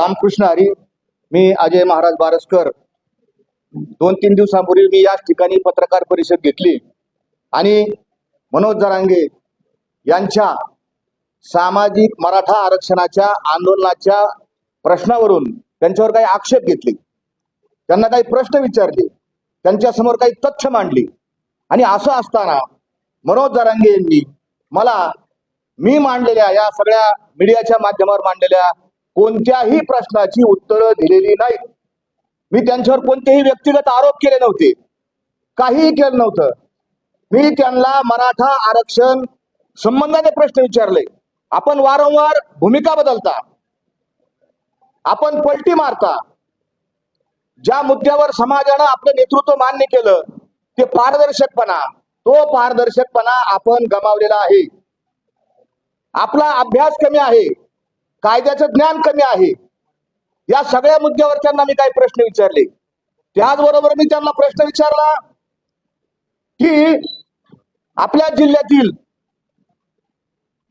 रामकृष्ण हरी मी अजय महाराज बारसकर. दोन तीन दिवसांपूर्वी मी याच ठिकाणी पत्रकार परिषद घेतली. आणि मनोज जरांगे यांच्या सामाजिक मराठा आरक्षणाच्या आंदोलनाच्या प्रश्नावरून त्यांच्यावर काही आक्षेप घेतले. त्यांना काही प्रश्न विचारले. त्यांच्यासमोर काही तथ्य मांडली. आणि असं असताना मनोज जरांगे यांनी मला मी मांडलेल्या या सगळ्या मीडियाच्या माध्यमावर मांडलेल्या कोणत्याही प्रश्नाची उत्तरं दिलेली नाहीत मी त्यांच्यावर कोणतेही व्यक्तिगत आरोप केले नव्हते. काहीही केलं नव्हतं. मी त्यांना मराठा आरक्षण संबंधाने प्रश्न विचारले. आपण वारंवार भूमिका बदलता. आपण पलटी मारता. ज्या मुद्द्यावर समाजानं आपलं नेतृत्व मान्य केलं ते पारदर्शकपणा तो पारदर्शकपणा आपण गमावलेला आहे. आपला अभ्यास कमी आहे. कायद्याचं ज्ञान कमी आहे. या सगळ्या मुद्द्यावर त्यांना मी काही प्रश्न विचारले. त्याचबरोबर मी त्यांना प्रश्न विचारला की आपल्या जिल्ह्यातील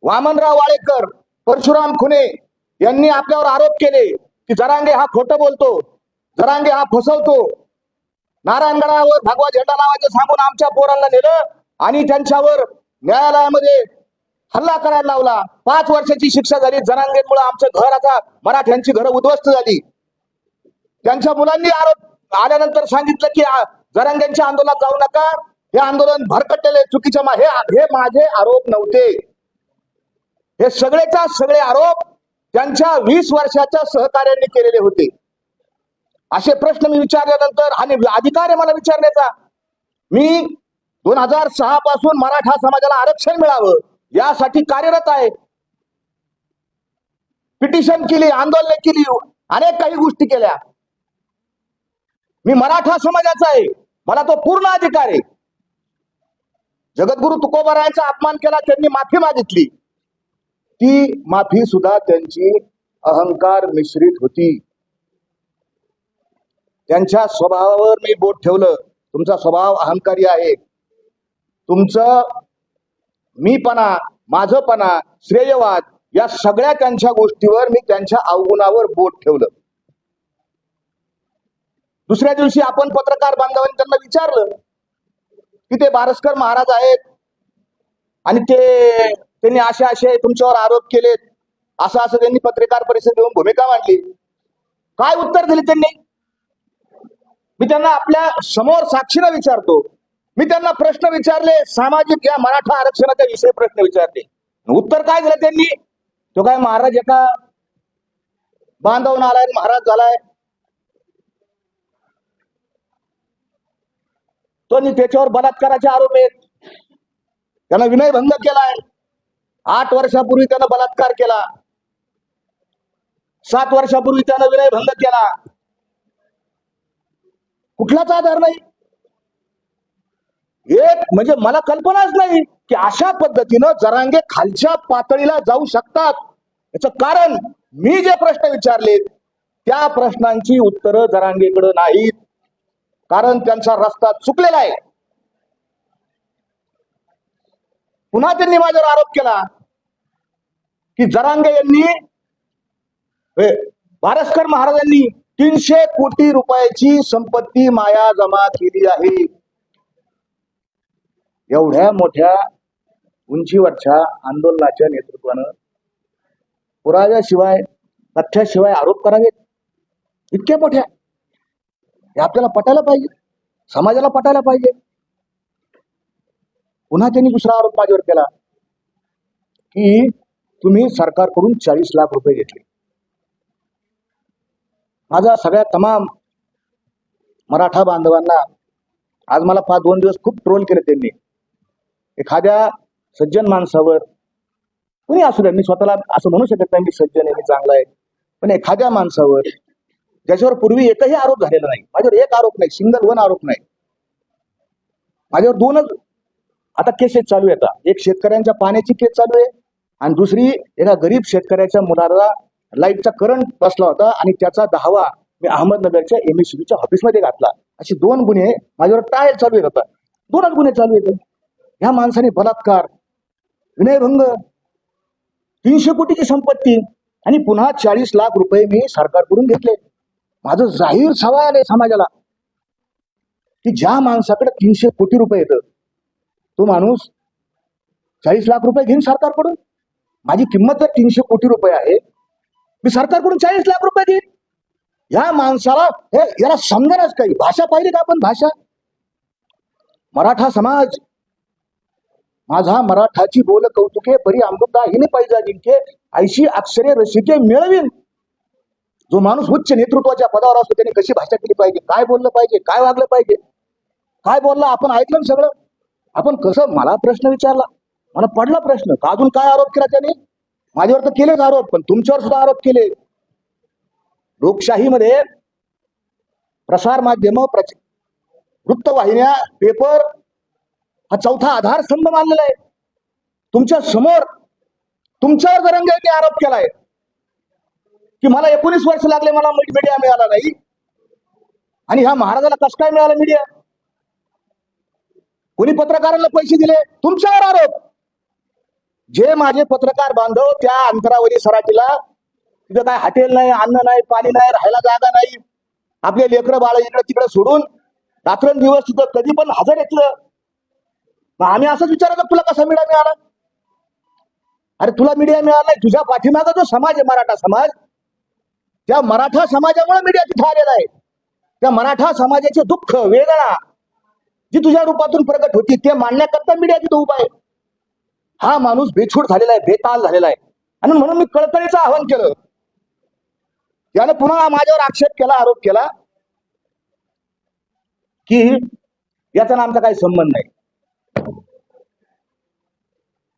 वामनराव वाळेकर परशुराम खुने यांनी आपल्यावर आरोप केले की जरांगे हा खोटं बोलतो जरांगे हा फसवतो. नारायणगडावर भगवा झेंडा लावायचं सांगून आमच्या पोरांना नेलं आणि त्यांच्यावर न्यायालयामध्ये हल्ला करायला लावला. पाच वर्षाची शिक्षा झाली. जनांगेमुळे आमचं घर आता मराठ्यांची घरं उद्ध्वस्त झाली. त्यांच्या मुलांनी आरोप आल्यानंतर सांगितलं की जरांग्यांच्या आंदोलनात जाऊ नका. हे आंदोलन भरकटलेले चुकीच्या मा- हे हे माझे आरोप नव्हते. हे सगळेच्या सगळे आरोप त्यांच्या वीस वर्षाच्या सहकार्यांनी केलेले होते. असे प्रश्न मी विचारल्यानंतर आणि अधिकार आहे मला विचारण्याचा. मी दोन हजार सहा पासून मराठा समाजाला आरक्षण मिळावं. यासाठी कार्यरत आहे. पिटिशन केली आंदोलन केली अनेक काही गोष्टी केल्या. मी मराठा समाजाचा आहे. मला तो पूर्ण अधिकार आहे. जगद्गुरु तुकोबारायांचा अपमान केला त्यांनी माफी मागितली. ती माफी सुद्धा त्यांची अहंकार मिश्रित होती. त्यांच्या स्वभावावर मी बोट ठेवलं. तुमचा स्वभाव अहंकारी आहे. तुमचं मीपणा माझपणा श्रेयवाद या सगळ्या त्यांच्या गोष्टीवर मी त्यांच्या अवगुणावर बोट ठेवलं. दुसऱ्या दिवशी आपण पत्रकार बांधवांनी त्यांना विचारलं की ते बारसकर महाराज आहेत आणि ते त्यांनी असे असे तुमच्यावर आरोप केलेत असं असं त्यांनी पत्रकार परिषद घेऊन भूमिका मांडली. काय उत्तर दिले त्यांनी? मी त्यांना आपल्यासमोर साक्षीनं विचारतो. मी त्यांना प्रश्न विचारले सामाजिक या मराठा आरक्षणाच्या विषयी प्रश्न विचारले. उत्तर काय दिलं त्यांनी? तो काय महाराज एका बांधवून आलाय आणि महाराज झालाय. तो त्याच्यावर बलात्काराचे आरोप आहेत. त्यानं विनयभंग केलाय. आठ वर्षापूर्वी त्यानं बलात्कार केला. सात वर्षापूर्वी त्यानं विनयभंग केला. कुठलाच आधार नाही. एक म्हणजे मला कल्पनाच नाही की अशा पद्धतीनं जरांगे खालच्या पातळीला जाऊ शकतात. याच कारण मी जे प्रश्न विचारलेत त्या प्रश्नांची उत्तरं जरांगेकडे नाहीत. कारण त्यांचा रस्ता चुकलेला आहे. पुन्हा त्यांनी माझ्यावर आरोप केला की जरांगे यांनी हे, महाराजांनी तीनशे कोटी रुपयाची संपत्ती माया जमा केली आहे. एवढ्या मोठ्या उंचीवरच्या आंदोलनाच्या नेतृत्वानं पुराव्याशिवाय तथ्याशिवाय आरोप करावेत. इतक्या मोठ्या. हे आपल्याला पटायला पाहिजे. समाजाला पटायला पाहिजे. पुन्हा त्यांनी दुसरा आरोप माझ्यावर केला की तुम्ही सरकारकडून चाळीस लाख रुपये घेतले. माझा सगळ्या तमाम मराठा बांधवांना आज मला पाच दोन दिवस खूप ट्रोल केले त्यांनी. एखाद्या सज्जन माणसावर. कुणी असू द्या मी स्वतःला असं म्हणू शकत नाही मी सज्जन आहे मी चांगला आहे. पण एखाद्या माणसावर ज्याच्यावर पूर्वी एकही आरोप झालेला नाही माझ्यावर एक आरोप नाही सिंगल वन आरोप नाही. माझ्यावर दोनच आता केसेस चालू आहेत एक शेतकऱ्यांच्या पाण्याची केस चालू आहे आणि दुसरी एका गरीब शेतकऱ्याच्या मुलाला लाईटचा करंट बसला होता आणि त्याचा दहावा मी अहमदनगरच्या एमएससीबीच्या ऑफिसमध्ये घातला. असे दोन गुन्हे माझ्यावर टायल चालू आहेत आता. दोनच गुन्हे चालू आहेत. ह्या माणसाने बलात्कार विनयभंग तीनशे कोटीची संपत्ती आणि पुन्हा चाळीस लाख रुपये मी सरकारकडून घेतले. माझं जाहीर सवाल आले समाजाला की ज्या माणसाकडे तीनशे कोटी रुपये येतं तो माणूस चाळीस लाख रुपये घेईन सरकारकडून. माझी किंमत जर तीनशे कोटी रुपये आहे मी सरकारकडून चाळीस लाख रुपये घेईन या माणसाला हे याला समजायलाच काही. भाषा पाहिली का आपण? भाषा. मराठा समाज माझा मराठाची बोल कौतुके बरी अमृता हिने पाहिजे जिंके ऐशी अक्षरे रसिके मिळवीन. जो माणूस उच्च नेतृत्वाच्या पदावर असतो त्याने कशी भाषा केली पाहिजे? काय बोललं पाहिजे? काय वागलं पाहिजे? काय बोललं? आपण ऐकलं सगळं. आपण कसं मला प्रश्न विचारला. मला पडला प्रश्न. का अजून काय आरोप केला त्याने? माझ्यावर तर केलेच आरोप पण तुमच्यावर सुद्धा आरोप केले. लोकशाहीमध्ये प्रसार माध्यम प्रच वृत्तवाहिन्या पेपर हा चौथा आधारस्तंभ मानलेला आहे. तुमच्यासमोर तुमच्यावर जरंगेने आरोप केलाय. की मला एकोणीस वर्ष लागले मला मीडिया मिळाला नाही. आणि ह्या महाराजाला कसं काय मिळाला मीडिया कोणी पत्रकारांना पैसे दिले? तुमच्यावर आरोप. जे माझे पत्रकार बांधव त्या अंतरावरी सराटीला तिथं काय हॉटेल नाही अन्न नाही पाणी नाही राहायला जागा नाही. आपले लेकरं बाळ इकडे तिकडे सोडून रात्रंदिवस तिथं कधी पण हजर येतलं मग आम्ही असंच विचारलं तुला कसा मीडिया मिळाला? अरे तुला मीडिया मिळाला नाही तुझ्या पाठीमागा जो समाज आहे मराठा समाज त्या मराठा समाजामुळे मीडिया तिथे आलेला आहे. त्या मराठा समाजाचे दुःख वेदना जी तुझ्या रूपातून प्रगट होती ते मांडण्याकरता मीडिया तिथं उभा आहे. हा माणूस बेछूट झालेला आहे बेताल झालेला आहे. आणि म्हणून मी कळकळीचं आवाहन केलं. त्यानं पुन्हा माझ्यावर आक्षेप केला आरोप केला की याचा आमचा काही संबंध नाही.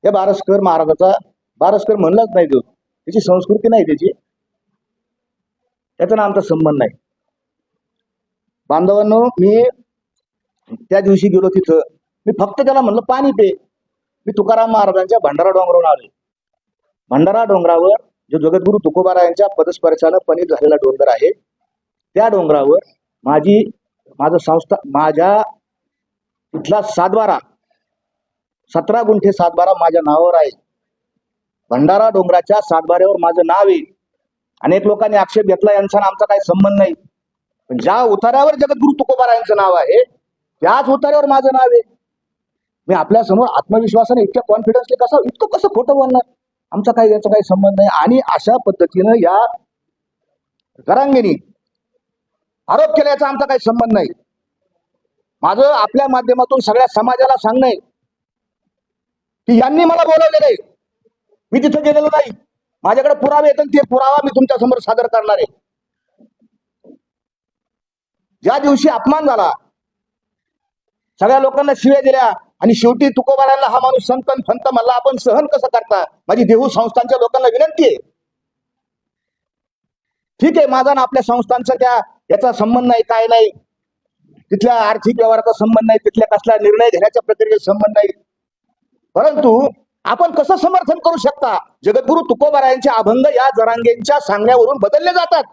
या बारसकर महाराजाचा बारसकर म्हणलाच नाही तो. त्याची संस्कृती नाही त्याची. त्याचा ना आमचा संबंध नाही. बांधवांनो मी त्या दिवशी गेलो तिथं. मी फक्त त्याला म्हणलं पाणी पे. मी तुकाराम महाराजांच्या भंडारा डोंगरावर आलो भंडारा डोंगरावर जो जगद्गुरु तुकोबारा यांच्या पदस्पर्शानं पनीर झालेला डोंगर आहे त्या डोंगरावर माझी माझं संस्था माझ्या तिथला सातबारा सतरा गुंठे सातबारा माझ्या नावावर आहे. भंडारा डोंगराच्या सातबाऱ्यावर माझं नाव आहे. अनेक लोकांनी आक्षेप घेतला यांचा आणि आमचा काही संबंध नाही. पण ज्या उतार्यावर जगद्गुरु तुकोबारा यांचं नाव आहे त्याच उतार्यावर माझं नाव आहे. मी आपल्यासमोर आत्मविश्वासाने इतक्या कॉन्फिडन्सने कसं इतकं कसं खोटं बोलणार? आमचा काही याचा काही संबंध नाही. आणि अशा पद्धतीनं या जरांगेनी आरोप केल्याचा आमचा काही संबंध नाही. माझं आपल्या माध्यमातून सगळ्या समाजाला सांगणं आहे. की यांनी मला बोलवलेलं आहे. मी तिथं गेलेलो नाही. माझ्याकडे पुरावे येतात ते पुरावा मी तुमच्यासमोर सादर करणार आहे. ज्या दिवशी अपमान झाला सगळ्या लोकांना शिव्या दिल्या आणि शेवटी तुकोबारांना हा माणूस संतन फंत मला आपण सहन कसं करता? माझी देहू संस्थांच्या लोकांना विनंती आहे. ठीक आहे माझा ना आपल्या संस्थांचा त्या याचा संबंध नाही काय नाही. तिथल्या आर्थिक व्यवहाराचा संबंध नाही तिथल्या कसला निर्णय घेण्याच्या प्रक्रियेचा संबंध नाही. परंतु आपण कसं समर्थन करू शकता? जगद्गुरु तुकोबारायांचे अभंग या जरांगेंच्या सांगण्यावरून बदलले जातात.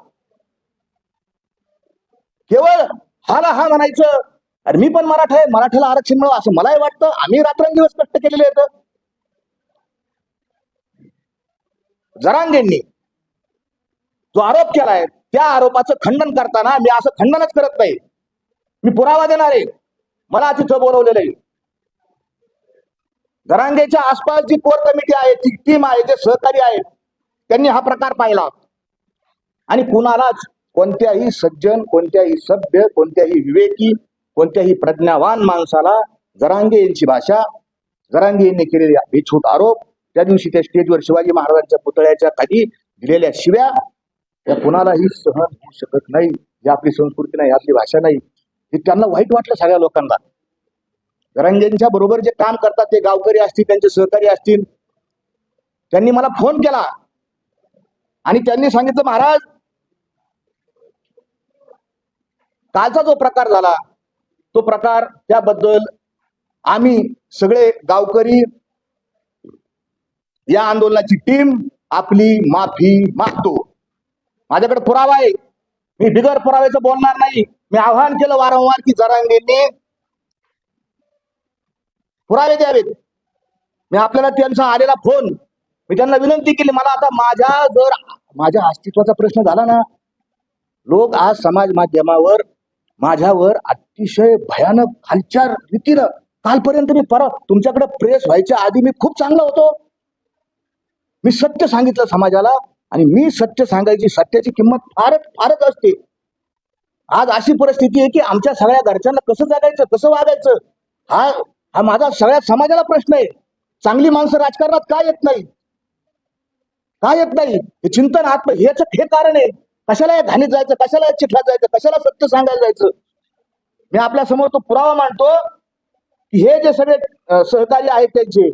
केवळ हा ना हा म्हणायचं. अरे मी पण मराठा आहे मराठ्याला आरक्षण मिळव असं मलाही वाटतं. आम्ही रात्रंदिवस कष्ट केलेले आहेत जरांगेंनी जो आरोप केलाय त्या आरोपाचं खंडन करताना मी असं खंडनच करत नाही. मी पुरावा देणार आहे मला तिथं बोलवलेलं. आहे जरांगेच्या आसपास जी कोर कमिटी आहे ती टीम आहे जे सहकारी आहेत त्यांनी हा प्रकार पाहिला. आणि कुणालाच कोणत्याही सज्जन कोणत्याही सभ्य कोणत्याही विवेकी कोणत्याही प्रज्ञावान माणसाला जरांगे यांची भाषा जरांगे यांनी केलेले बेछूट आरोप त्या दिवशी त्या स्टेजवर शिवाजी महाराजांच्या पुतळ्याच्या खाली दिलेल्या शिव्या त्या कुणालाही सहन होऊ शकत नाही ही आपली संस्कृती नाही आपली भाषा नाही हे त्यांना वाईट वाटलं सगळ्या लोकांना. रंगेंच्या बरोबर जे काम करतात ते गावकरी असतील त्यांचे सहकारी असतील. त्यांनी मला फोन केला. आणि त्यांनी सांगितलं महाराज कालचा जो प्रकार झाला तो प्रकार त्याबद्दल आम्ही सगळे गावकरी या आंदोलनाची टीम आपली माफी मागतो. माझ्याकडे पुरावा आहे. मी बिगर पुराव्याचं बोलणार नाही. मी आव्हान केलं वारंवार की जरांगेंनी पुरावे द्यावेत. मी आपल्याला त्यांचा आलेला फोन मी त्यांना विनंती केली मला आता माझ्या जर माझ्या अस्तित्वाचा प्रश्न झाला ना लोक आज समाज माध्यमावर माझ्यावर अतिशय भयानक खालच्या रीतीनं कालपर्यंत मी परत तुमच्याकडे प्रेस व्हायच्या आधी मी खूप चांगला होतो. मी सत्य सांगितलं समाजाला आणि मी सत्य सांगायची सत्याची किंमत फारच फारच असते. आज अशी परिस्थिती आहे की आमच्या सगळ्या घरच्यांना कसं जगायचं कसं वागायचं हा हा माझा सगळ्या समाजाला प्रश्न आहे. चांगली माणसं राजकारणात का येत नाही का येत नाही हे चिंतन आत्म हेच हे कारण आहे. कशाला या घाणीत जायचं? कशाला या चिखलात जायचं? कशाला सत्य सांगायला जायचं? मी आपल्यासमोर तो पुरावा मांडतो की हे जे सगळे सहकार्य सहकारी आहेत त्यांचे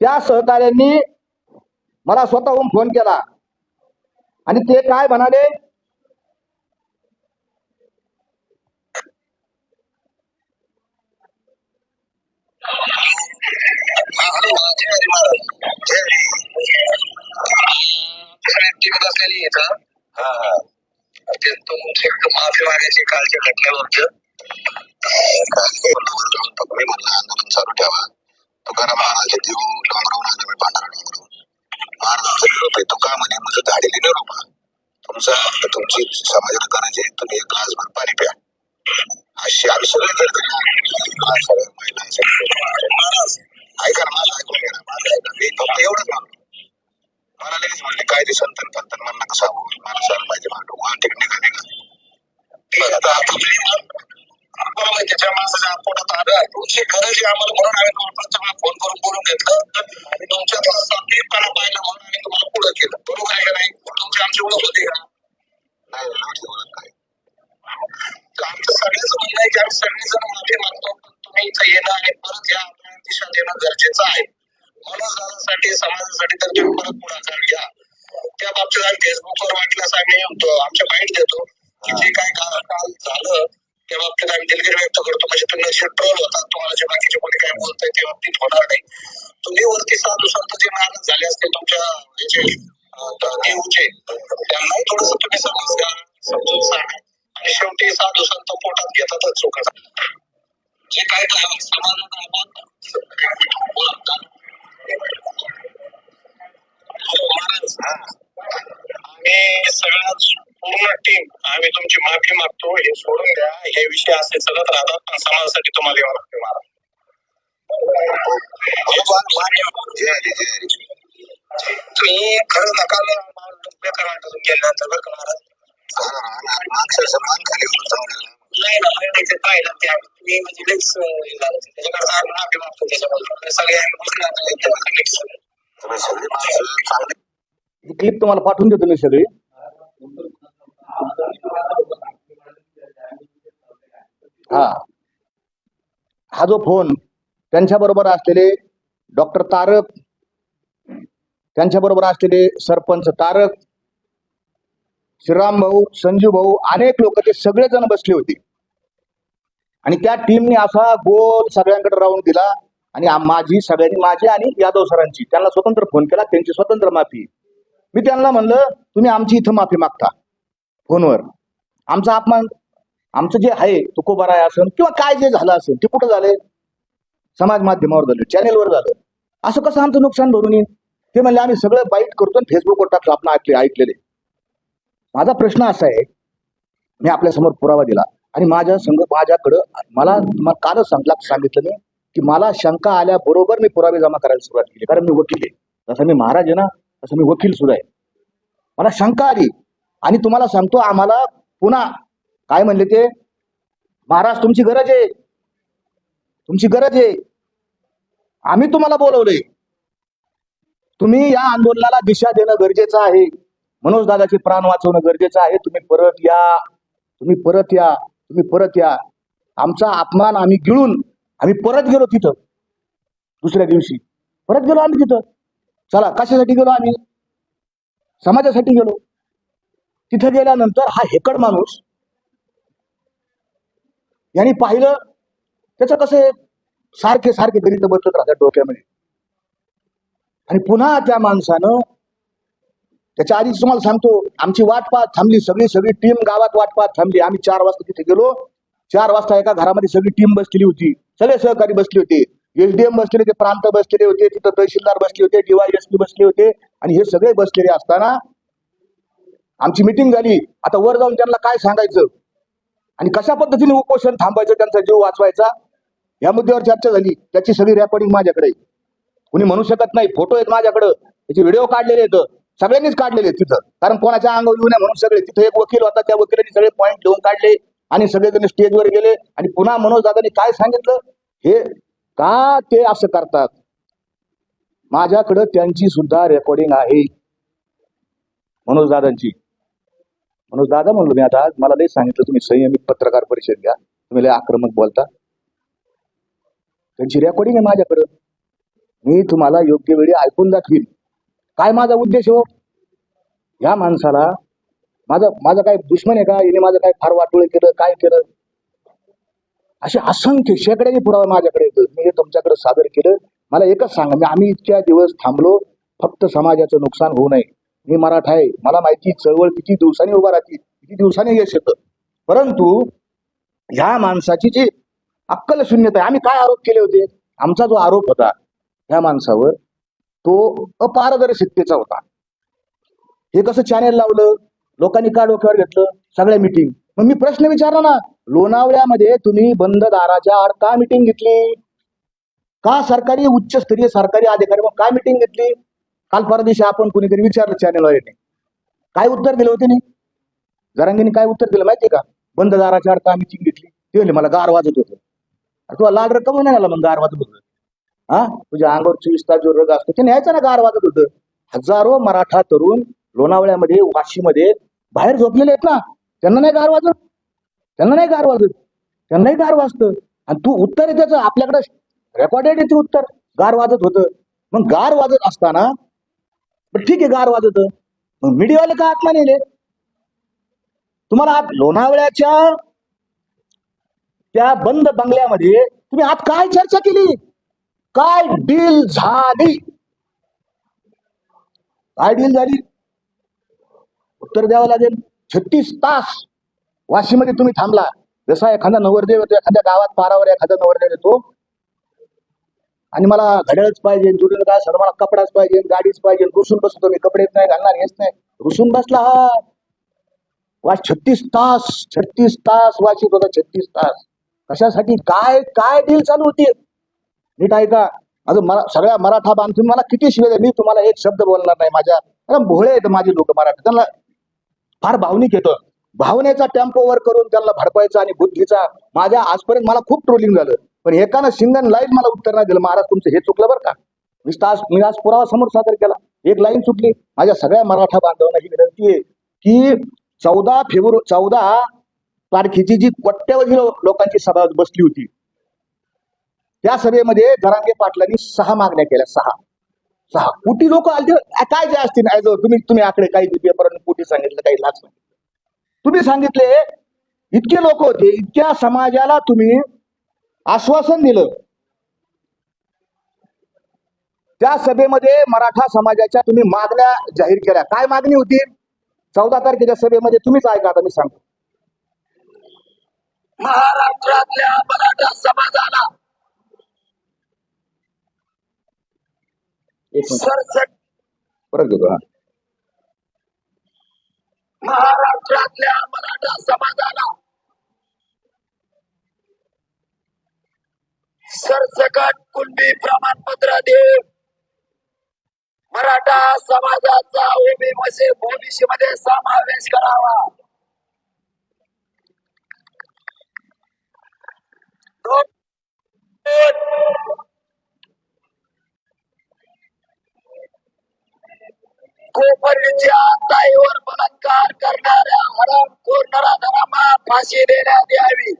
त्या सहकार्यांनी मला स्वतःहून फोन केला. आणि ते काय म्हणाले? बसलेली इथं हा हा ते तुमचे माफी मागायची कालच्या घटनेवरच मी म्हणलं आंदोलन चालू ठेवा तुकाराम महाराज देऊ डोंगरावून आलो मी भांडारा डोंगरावून महाराजांचा निरोप आहे तो का म्हणे म्हणजे झालेली निरोप हा. तुमचा तुमची समाजाला गरज आहे तुम्ही एक ग्लासभर पाणी प्या अशी आम्ही सगळे करतो ना सगळ्या महिला ऐका ना माझं ऐकून घ्या ना माझं ऐका मी फक्त एवढंच म्हणतो मला लगेच म्हणले काय ते संतन पंतन मला नका मला सर पाहिजे म्हणतो वन टेक्निक निघा निघा ठीक आता आता बरोबर त्याच्या माणसाच्या पोटात आलं तुमची गरज आहे आम्हाला म्हणून आम्ही तुम्हाला फोन करून बोलून घेतलं तुमच्या सातवीपणा पाहिलं म्हणून आम्ही तुम्हाला पुढं केलं बरोबर आहे का नाही तुमची आमची ओळख होती का नाही ओळख काय आमचं सगळ्याच म्हणणं आहे की आम्ही सगळेजण माफी मागतो. पण तुम्ही इथं येणं आणि परत या. आपल्या दिशा देणं गरजेचं आहे. मनोजासाठी समाजासाठी तर तुम्ही परत पुढाकार घ्या. त्या बाबतीत आम्ही फेसबुकवर वाटल्यास आम्ही तो आमच्या माहिती देतो. की जे काय काल झालं त्या बाबतीत आम्ही दिलगिरी व्यक्त करतो. म्हणजे तुम्ही असे ट्रोल होतात तुम्हाला जे बाकीचे कोणी काय बोलताय त्या बाबतीत होणार नाही. तुम्ही वरती साधू संत जे नाराज झाले असते तुमच्या याचे देऊचे त्यांनाही थोडस तुम्ही समजून समजून सांगा. आणि शेवटी साधू संत पोटात घेतातच चुका जे काय काय समाजात आम्ही सगळ्यात पूर्ण टीम आम्ही तुमची माफी मागतो हे सोडून द्या. हे विषय असे चालत राहतात पण समाजासाठी तुम्हाला यावं लागते महाराज. तुम्ही खरं नका गेल्यानंतर बरं का महाराज? नाही ना पाहिलं म्हणजे आम्ही माफी मागतो त्याच्याबद्दल सगळे क्लिप तुम्हाला पाठवून देतो मी सगळी. हा. हा जो फोन त्यांच्या बरोबर असलेले डॉक्टर तारक त्यांच्या बरोबर असलेले सरपंच तारक श्रीराम भाऊ संजू भाऊ अनेक लोक ते सगळेजण बसले होते. आणि त्या टीमने असा गोल सगळ्यांकडे राहून दिला. आणि माझी सगळ्यांनी माझी आणि यादव सरांची त्यांना स्वतंत्र फोन केला त्यांची स्वतंत्र माफी. मी त्यांना म्हणलं तुम्ही आमची इथं माफी मागता फोनवर. आमचा अपमान आमचं जे आहे तुकोबार आहे असं किंवा काय जे झालं असेल ते कुठं झाले समाज माध्यमावर झालं चॅनेलवर झालं. असं कसं आमचं नुकसान भरून येईल? ते म्हणले आम्ही सगळं बाईट करतो फेसबुकवर टाकलं आपण ऐकले ऐकलेले. माझा प्रश्न असा आहे मी आपल्यासमोर पुरावा दिला आणि माझ्या संघ माझ्याकडं मला तुम्हाला कालच सांगला सांगितलं मी की मला शंका आल्याबरोबर मी पुरावे जमा करायला सुरुवात केली. कारण मी वकील आहे. जसं मी महाराज आहे ना तसं मी वकील सुद्धा आहे. मला शंका आली. आणि तुम्हाला सांगतो आम्हाला पुन्हा काय म्हणले ते महाराज तुमची गरज आहे. तुमची गरज आहे. आम्ही तुम्हाला बोलवलंय. तुम्ही या आंदोलनाला दिशा देणं गरजेचं आहे. मनोज दादाचे प्राण वाचवणं गरजेचं आहे. तुम्ही परत या. तुम्ही परत या. तुम्ही परत या. आमचा अपमान आम्ही गिळून आम्ही परत गेलो तिथं. दुसऱ्या दिवशी. परत गेलो आम्ही तिथं. चला कशासाठी गेलो आम्ही? समाजासाठी गेलो. तिथं गेल्यानंतर हा हेकड माणूस यांनी पाहिलं त्याचं कसं आहे, सारखे सारखे गणित बसत राहतात डोक्यामध्ये. आणि पुन्हा त्या माणसानं त्याच्या आधी तुम्हाला सांगतो आमची वाट पाहत थांबली सगळी सगळी टीम गावात वाट पाहत थांबली. आम्ही चार वाजता तिथे गेलो. चार वाजता एका घरामध्ये सगळी टीम बसलेली होती. सगळे सहकारी बसले होते. एसडीएम बसलेले होते प्रांत बसलेले होते तिथं तहसीलदार बसले होते डीवायएसपी बसले होते. आणि हे सगळे बसलेले असताना आमची मिटिंग झाली. आता वर जाऊन त्यांना काय सांगायचं? आणि कशा पद्धतीने उपोषण थांबायचं त्यांचा जीव वाचवायचा? या मुद्द्यावर चर्चा झाली. त्याची सगळी रेकॉर्डिंग माझ्याकडे कुणी म्हणू शकत नाही. फोटो आहेत माझ्याकडे. त्याचे व्हिडिओ काढलेले आहेत. सगळ्यांनीच काढलेले तिथं. कारण कोणाच्या अंगावर येऊ नये म्हणून सगळे. तिथे एक वकील होता त्या वकिलांनी सगळे पॉईंट लिहून काढले आणि सगळेजण स्टेजवर गेले. आणि पुन्हा मनोज दादांनी काय सांगितलं? हे का ते असं करतात? माझ्याकडं त्यांची सुद्धा रेकॉर्डिंग आहे. मनोज दादांची. मनोज दादा म्हणलो मी आता मला लई सांगितलं तुम्ही संयमित पत्रकार परिषद घ्या. तुम्ही लय आक्रमक बोलता. त्यांची रेकॉर्डिंग आहे माझ्याकडं. मी तुम्हाला योग्य वेळी ऐकून दाखवीन. काय माझा उद्देश हो? या माणसाला माझा माझा काय दुश्मन आहे का? याने माझं काय फार वाटोळे केलं काय केलं? असे असंख्य शेकड्याने पुरावे माझ्याकडे येतं मी हे तुमच्याकडे सादर केलं. मला एकच सांगा मी आम्ही इतक्या दिवस थांबलो फक्त समाजाचं नुकसान होऊ नये. मी मराठा आहे. मला माहिती चळवळ किती दिवसांनी उभा राहते किती दिवसांनी यश येतं. परंतु ह्या माणसाची जी अक्कल शून्यता आहे आम्ही काय आरोप केले होते? आमचा जो आरोप होता ह्या माणसावर तो अपारदर्शकतेचा होता. हे कसं चॅनेल लावलं? लोकांनी का डोक्यावर घेतलं? सगळ्या मिटिंग मग मी प्रश्न विचारला ना लोणावळ्यामध्ये तुम्ही बंद दाराच्या आड का मिटिंग घेतली? का सरकारी उच्चस्तरीय सरकारी अधिकारी मग काय मिटिंग घेतली? काल परदेशी आपण कोणीतरी विचारलं चॅनेलवाल्याने काय उत्तर दिलं होते नाही? जरांगीने काय उत्तर दिलं माहितीये का? बंद दाराच्या आड का मिटिंग घेतली? ते मला गार वाजत होतं. तुला लाड रक्कम नाही आला मग गार वाजत होतं. हा? तुझ्या अंगावर चोवीस तास जो रग असतो ते न्यायचा ना गार वाजत होतं. हजारो मराठा तरुण लोणावळ्यामध्ये वाशीमध्ये बाहेर झोपलेले आहेत ना. त्यांना नाही गार वाजत. त्यांना नाही गार वाजत. त्यांनाही गार वाजतं. आणि तू उत्तर आहे त्याचं. आपल्याकडे रेकॉर्डेड येते उत्तर. गार वाजत होतं. मग गार वाजत असताना ठीक आहे गार वाजत मग मीडियावाले का आतला नेले? तुम्हाला आत लोणावळ्याच्या त्या बंद बंगल्यामध्ये तुम्ही आत काय चर्चा केली? काय डील झाली? काय डील झाली? उत्तर द्यावं लागेल. छत्तीस तास वाशीमध्ये तुम्ही थांबला. जसा एखादा नवरदेव येतो एखाद्या गावात पारावर एखादा नवरदेव येतो. आणि मला घड्याळच पाहिजे जोडीला काय सर मला कपडाच पाहिजे गाडीच पाहिजे रुसून बसतो मी कपडे येत नाही घालणार हेच नाही. रुसून बसला हा. वा छत्तीस तास छत्तीस तास वाशी होता छत्तीस तास. कशासाठी? काय काय डील चालू होती? नीट ऐका अजून मला सगळ्या मराठा बांधून मला किती शिवाय मी तुम्हाला एक शब्द बोलणार नाही. माझ्या कारण भोळे आहेत माझे लोक मराठा. त्यांना फार भावनिक येतं. भावनेचा टेम्पो वर करून त्यांना भडपायचा आणि बुद्धीचा माझ्या आजपर्यंत मला खूप ट्रोलिंग झालं. पण एकानं सिंगन लाईन मला उत्तर नाही दिलं. महाराज तुमचं हे चुकलं बरं का? मी आज मी आज पुरावा समोर सादर केला. एक लाईन चुकली माझ्या सगळ्या मराठा बांधवांना ही विनंती आहे की चौदा फेब्रुवारी चौदा तारखेची जी कोट्यवधी लोकांची सभा बसली होती त्या सभेमध्ये जरांगे पाटलांनी सहा मागण्या केल्या सहा. सहा. कोटी लोक आले काय जे असतील ऍज तुम्ही तुम्ही आकडे काही पेपर कोटी सांगितलं काही लाच सांगितलं तुम्ही सांगितले इतके लोक होते इतक्या समाजाला तुम्ही आश्वासन दिलं. त्या सभेमध्ये मराठा समाजाच्या तुम्ही मागण्या जाहीर केल्या. काय मागणी होती? चौदा तारखेच्या सभेमध्ये तुम्हीच ऐका आता मी सांगतो. महाराष्ट्रातल्या मराठा समाजाला एक मिनिट सरसट परत घेतो हा. महाराष्ट्रातल्या मराठा समाजाला सरसकट कुणबी प्रमाणपत्र देऊन मराठा समाजाचा ओबीसी ओबीसी मध्ये समावेश करावा. दोन कोपर्णीच्या ताईवर बलात्कार करणाऱ्या हरामखोर नराधमांना फाशी देण्यात यावी.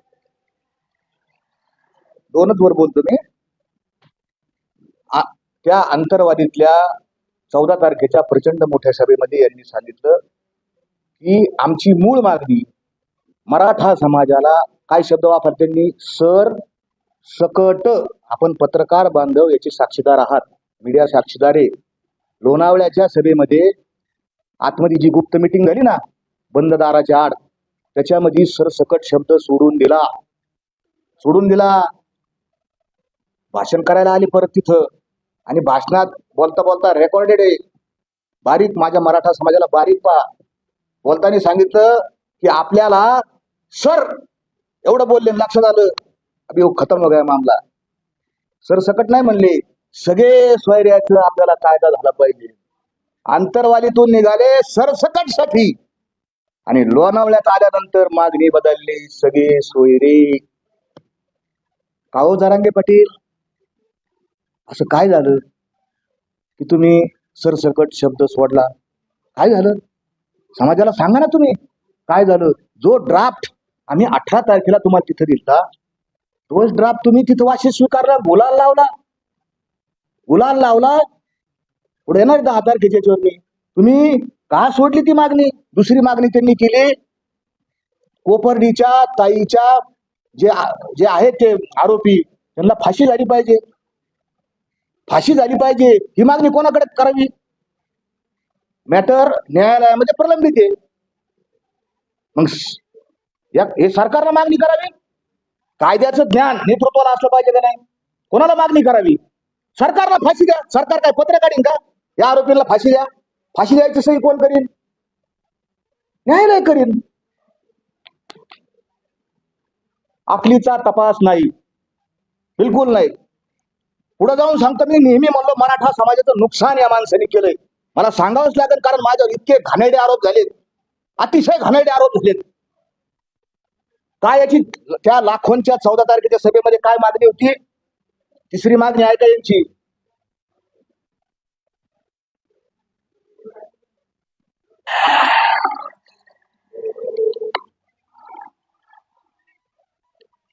दोनच वर बोलतो मी. त्या अंतरवादीतल्या चौदा तारखेच्या प्रचंड मोठ्या सभेमध्ये यांनी सांगितलं की आमची मूळ मागणी मराठा समाजाला काय शब्द वापरते त्यांनी? सर सकट आपण पत्रकार बांधव याचे साक्षीदार आहात मीडिया साक्षीदार आहे. लोणावळ्याच्या सभेमध्ये आतमध्ये जी गुप्त मिटिंग झाली ना बंद दाराच्या आड त्याच्यामध्ये सरसकट शब्द सोडून दिला. सोडून दिला. भाषण करायला आली परत तिथं. आणि भाषणात बोलता बोलता रेकॉर्डेड आहे. बारीक माझ्या मराठा समाजाला बारीक पहा. बोलताना सांगितलं की आपल्याला सर एवढं बोलले लक्षात आलं. अभि खतम हो गया मामला. सरसकट नाही म्हणले. सगळे स्वैर्याचं आपल्याला कायदा झाला पाहिजे. आंतरवालीतून निघाले सरसकटसाठी आणि लोणावळ्यात आल्यानंतर मागणी बदलली सगळे सोयरे. काहो जरांगे पाटील? असं काय झालं? की तुम्ही सरसकट शब्द सोडला. काय झालं? समाजाला सांगा ना तुम्ही. काय झालं? जो ड्राफ्ट आम्ही अठरा तारखेला तुम्हाला तिथं दिला तोच ड्राफ्ट तुम्ही तिथं वाशी स्वीकारला बोलायला लावला. गुलाल लावला. पुढे येणार दहा तारखेच्या याच्यावरती तुम्ही का सोडली ती मागणी? दुसरी मागणी त्यांनी केली. कोपर्डीच्या ताईच्या जे जे आहेत ते आरोपी त्यांना फाशी झाली पाहिजे. फाशी झाली पाहिजे. ही मागणी कोणाकडे करावी? मॅटर न्यायालयामध्ये प्रलंबित आहे. मग या हे सरकारला मागणी करावी? कायद्याचं ज्ञान नेतृत्वाला असलं पाहिजे का नाही? कोणाला मागणी करावी? सरकारला फाशी द्या. सरकार काय पत्र काढीन का? या आरोपींना फाशी द्या. फाशी द्यायची सही कोण करीन? न्यायालय करीन. अकलीचा तपास नाही. बिलकुल नाही. पुढे जाऊन सांगतो मी नेहमी म्हणलो मराठा समाजाचं नुकसान या माणसाने केलंय. मला सांगावंच लागेल कारण माझ्यावर इतके घाणेरडे आरोप झालेत. अतिशय घाणेरडे आरोप झालेत. काय याची त्या लाखोंच्या चौदा तारखेच्या सभेमध्ये काय मागणी होती? तिसरी मागणी आहे का यांची?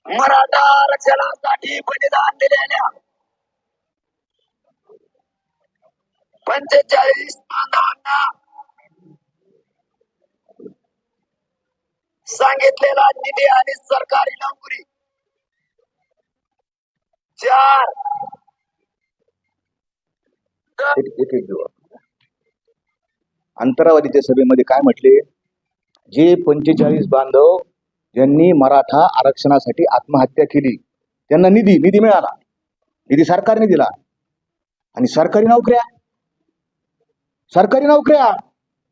मराठा आरक्षणासाठी बलिदान दिलेल्या पंचेचाळीस बांधवांना सांगितलेला निधी आणि सरकारी नोकरी चार. एक एक एक सभेमध्ये काय म्हटले? जे पंचेचाळीस बांधव ज्यांनी मराठा आरक्षणासाठी आत्महत्या केली त्यांना निधी निधी मिळाला. निधी सरकारने दिला. आणि सरकारी नोकऱ्या. सरकारी नोकऱ्या.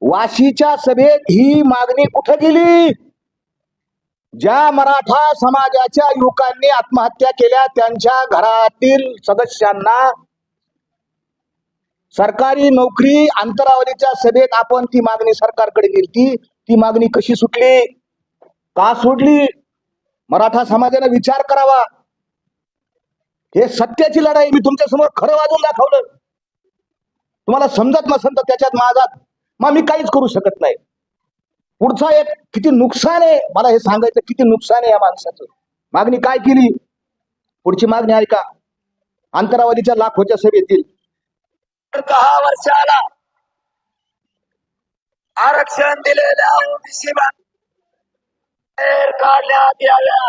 वाशीच्या सभेत ही मागणी कुठं गेली? ज्या मराठा समाजाच्या युवकांनी आत्महत्या केल्या त्यांच्या घरातील सदस्यांना सरकारी नोकरी अंतरावधीच्या सभेत आपण ती मागणी सरकारकडे गेली ती मागणी कशी सुटली? का सोडली? मराठा समाजाने विचार करावा. हे सत्याची लढाई मी तुमच्यासमोर खरं वाजून दाखवलं. तुम्हाला समजत नसेल तर त्याच्यात माझा मग मी काहीच करू शकत नाही. पुढचा एक किती नुकसान आहे? मला हे सांगायचं किती नुकसान आहे या माणसाचं? मागणी काय केली? पुढची मागणी ऐका अंतरावधीच्या लाखोच्या सभेतील. दहा वर्षाला आरक्षण दिलेल्या ओबीसी काढण्यात याव्या.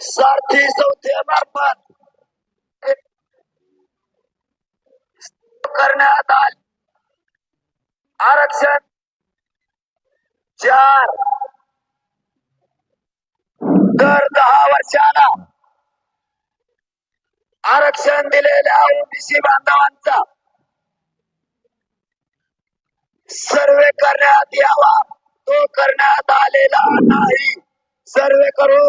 सारथी संस्थेमार्फत करण्यात आले. आरक्षण चार दर दहा वर्षाला. आरक्षण दिलेल्या ओबीसी बांधवांचा सर्वे करण्यात यावा. तो करण्यात आलेला नाही. सर्वे करून